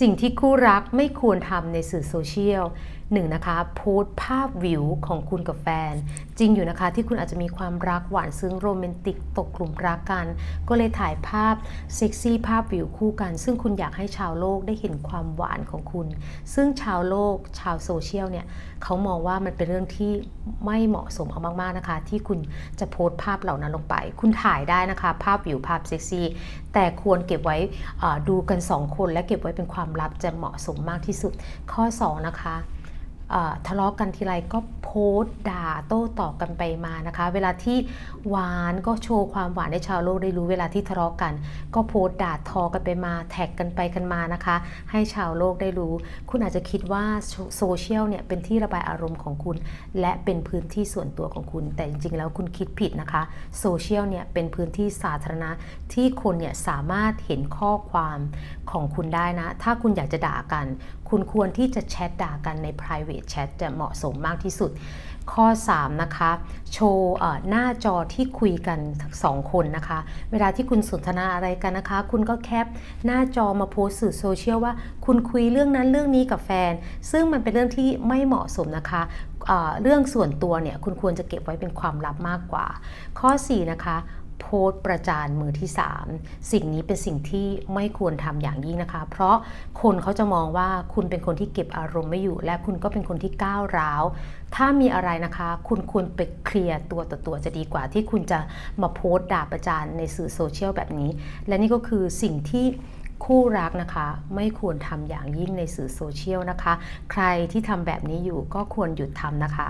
สิ่งที่คู่รักไม่ควรทำในสื่อโซเชียลหนึ่งนะคะโพสภาพวิวของคุณกับแฟน จริงอยู่นะคะที่คุณอาจจะมีความรักหวานซึ้งโรแมนติกตกกลุ่มรักกัน ก็เลยถ่ายภาพเซ็กซี่ภาพวิวคู่กัน ซึ่งคุณอยากให้ชาวโลกได้เห็นความหวานของคุณ ซึ่งชาวโลกชาวโซเชียลเนี่ยเขามองว่ามันเป็นเรื่องที่ไม่เหมาะสมเอามากๆนะคะ ที่คุณจะโพสภาพเหล่านั้นลงไป คุณถ่ายได้นะคะ ภาพวิวภาพเซ็กซี่แต่ควรเก็บไว้ดูกัน 2 คนและเก็บไว้เป็นความลับจะเหมาะสมมากที่สุด ข้อ 2 นะคะ ทะเลาะกันทีไรก็โพสต์ด่าโต้ตอบกันไปมานะคะ เวลาที่หวานก็โชว์ความหวานให้ชาวโลกได้รู้เวลาที่ทะเลาะกัน ก็โพสต์ด่าทอกันไปมาแท็กกันไปกันมานะคะ ให้ชาวโลกได้รู้ คุณอาจจะคิดว่าโซโซเชียลเนี่ยเป็นที่ระบายอารมณ์ของคุณ และเป็นพื้นที่ส่วนตัวของคุณ แต่จริงๆ แล้วคุณคิดผิดนะคะโซเชียลเนี่ยเป็นพื้นที่สาธารณะที่คนเนี่ยสามารถเห็นข้อความของคุณได้นะ ถ้าคุณอยากจะด่ากัน คุณควรที่จะแชทด่ากันใน private chat จะเหมาะสมมากที่สุด ข้อ 3 นะคะ โชว์หน้าจอที่คุยกันสองคนนะคะ เวลาที่คุณสนทนาอะไรกันนะคะ คุณก็แคปหน้าจอมาโพสต์สื่อโซเชียลว่า คุณคุยเรื่องนั้นเรื่องนี้กับแฟน ซึ่งมันเป็นเรื่องที่ไม่เหมาะสมนะคะเอ่อเรื่องส่วนตัวเนี่ยคุณควรจะเก็บไว้เป็นความลับมากกว่า ข้อ 4 นะคะ โพสต์ประจานมือที่ 3 สิ่งนี้เป็นสิ่งที่ไม่ควรทำอย่างยิ่งนะคะ เพราะคนเขาจะมองว่าคุณเป็นคนที่เก็บอารมณ์ไม่อยู่ และคุณก็เป็นคนที่ก้าวร้าว ถ้ามีอะไรนะคะ คุณควรไปเคลียร์ตัวต่อตัวจะดีกว่าที่คุณจะมาโพสต์ด่าประจานในสื่อโซเชียลแบบนี้ และนี่ก็คือสิ่งที่คู่รักนะคะ ไม่ควรทำอย่างยิ่งในสื่อโซเชียลนะคะ ใครที่ทำแบบนี้อยู่ก็ควรหยุดทำนะคะ